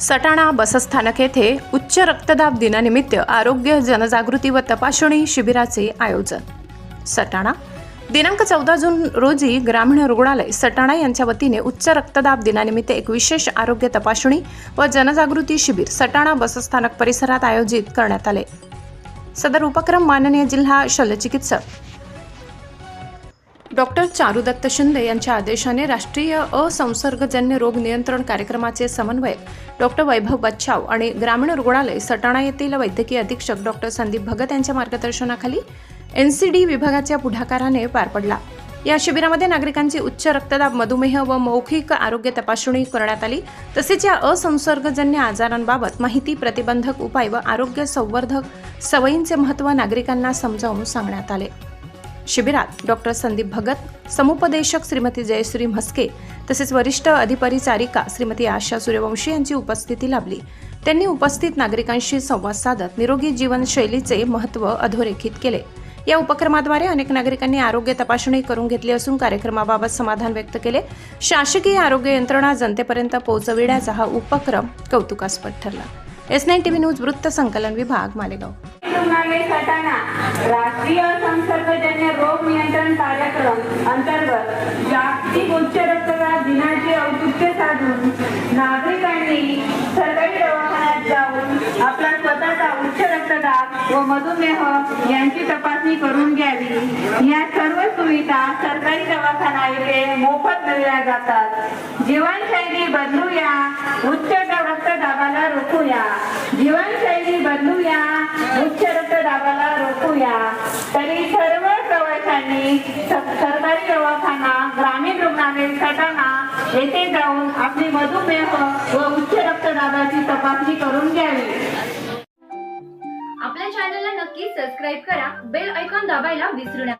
सटाणा बसस्थानक येथे उच्च रक्तदाब दिनानिमित्त आरोग्य जनजागृती व तपासणी शिबिराचे आयोजन. सटाणा. दिनांक चौदा जून रोजी ग्रामीण रुग्णालय सटाणा यांच्या वतीने उच्च रक्तदाब दिनानिमित्त एक विशेष आरोग्य तपासणी व जनजागृती शिबिर सटाणा बसस्थानक परिसरात आयोजित करण्यात आले. सदर उपक्रम माननीय जिल्हा शल्यचिकित्सक डॉक्टर चारुदत्त शिंदे यांच्या आदेशाने राष्ट्रीय असंसर्गजन्य रोग नियंत्रण कार्यक्रमाचे समन्वयक डॉक्टर वैभव बच्छाव आणि ग्रामीण रुग्णालय सटाणा येथील वैद्यकीय अधीक्षक डॉक्टर संदीप भगत यांच्या मार्गदर्शनाखाली एन सी डी विभागाच्या पुढाकाराने पार पडला. या शिबिरामध्ये नागरिकांची उच्च रक्तदाब मधुमेह व मौखिक आरोग्य तपासणी करण्यात आली. तसेच या असंसर्गजन्य आजारांबाबत माहिती प्रतिबंधक उपाय व आरोग्य संवर्धक सवयींचे महत्त्व नागरिकांना समजावून सांगण्यात आले. शिबिरात डॉक्टर संदीप भगत समुपदेशक श्रीमती जयश्री म्हस्के तसेच वरिष्ठ अधिपरिचारिका श्रीमती आशा सूर्यवंशी यांची उपस्थिती लाभली. त्यांनी उपस्थित नागरिकांशी संवाद साधत निरोगी जीवनशैलीचे महत्त्व अधोरेखित केले. या उपक्रमाद्वारे अनेक नागरिकांनी आरोग्य तपासणी करून घेतली असून कार्यक्रमाबाबत समाधान व्यक्त केले. शासकीय आरोग्य यंत्रणा जनतेपर्यंत पोहोचविण्याचा हा उपक्रम कौतुकास्पद ठरला. S nine T V news वृत्त संकलन विभाग मालेगाव. रुग्णालय सटाणा राष्ट्रीय संसर्गजन्य रोग नियंत्रण कार्यक्रम अंतर्गत जागतिक उच्च रक्तदाब दिनाचे औचित्य साधून नागरिकांनी सरकारी दवाखान्यात जाऊन आपला स्वतःचा उच्च रक्तदाब व मधुमेह यांची तपासणी करून घ्यावी. या सर्व सुविधा सरकारी दवाखाना येथे मोफत मिळल्या जातात. जीवनशैली बदलूया उच्च रक्तदाबाला रोखूया. जीवनशैली बदलूया उच्च रक्तदाबाला रोखूया. तरी सर्व प्रवाशांनी सरकारी दवाखाना ग्रामीण रुग्णालय सटाणा येथे जाऊन आपली मधुमेह व उच्च रक्तदाबाची तपासणी करून घ्यावी. आपल्या चॅनलला नक्की सबस्क्राईब करा. बेल ऐकॉन दाबायला विसरू नका.